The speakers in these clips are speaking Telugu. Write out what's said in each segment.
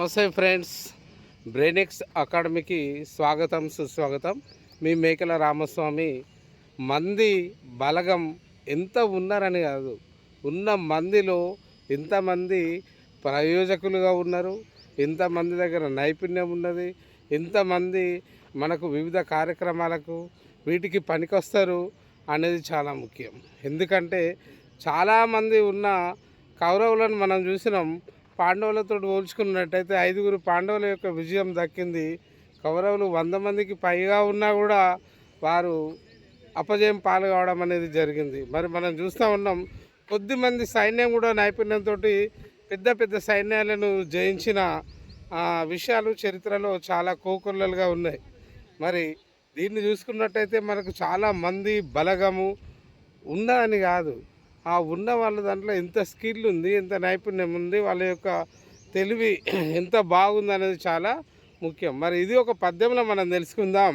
నమస్తే ఫ్రెండ్స్. బ్రెయినెక్స్ అకాడమీకి స్వాగతం సుస్వాగతం. మీ మేకల రామస్వామి. మంది బలగం ఎంత ఉన్నారని కాదు. ఉన్న మందిలో ఎంతమంది ప్రయోజకులుగా ఉన్నారు. ఎంతమంది దగ్గర నైపుణ్యం ఉన్నది. ఎంతమంది మనకు వివిధ కార్యక్రమాలకు వీటికి పనికొస్తారు అనేది చాలా ముఖ్యం. ఎందుకంటే చాలామంది ఉన్న కౌరవులను మనం చూసినాం. పాండవులతో పోల్చుకున్నట్టయితే ఐదుగురు పాండవుల యొక్క విజయం దక్కింది. కౌరవులు వంద మందికి పైగా ఉన్నా కూడా వారు అపజయం పాల్గొవడం అనేది జరిగింది. మరి మనం చూస్తూ ఉన్నాం కొద్దిమంది సైన్యం కూడా నైపుణ్యంతో పెద్ద పెద్ద సైన్యాలను జయించిన విషయాలు చరిత్రలో చాలా కోకొల్లలుగా ఉన్నాయి. మరి దీన్ని చూసుకున్నట్టయితే మనకు చాలా మంది బలగము ఉన్నదని కాదు. ఆ ఉన్న వాళ్ళ దాంట్లో ఎంత స్కిల్ ఉంది ఎంత నైపుణ్యం ఉంది వాళ్ళ యొక్క తెలివి ఎంత బాగుంది అనేది చాలా ముఖ్యం. మరి ఇది ఒక పద్యంలో మనం తెలుసుకుందాం.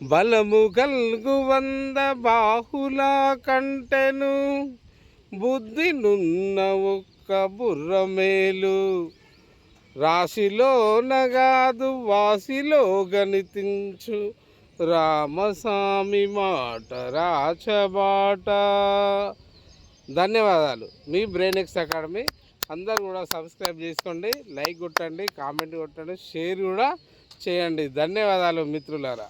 బలము గల్గు వంద బాహుల కంటెను బుద్ధి నున్న ఒక్క బుర్రమేలు. రాశిలో నగాదు వాసిలో గణితించు రామస్వామి మాట రాచబాట. ధన్యవాదాలు. మీ బ్రెయిన్ ఎక్స్ అకాడమీ. అందరు కూడా సబ్స్క్రైబ్ చేసుకోండి లైక్ కొట్టండి కామెంట్ కొట్టండి షేర్ కూడా చేయండి. ధన్యవాదాలు మిత్రులారా.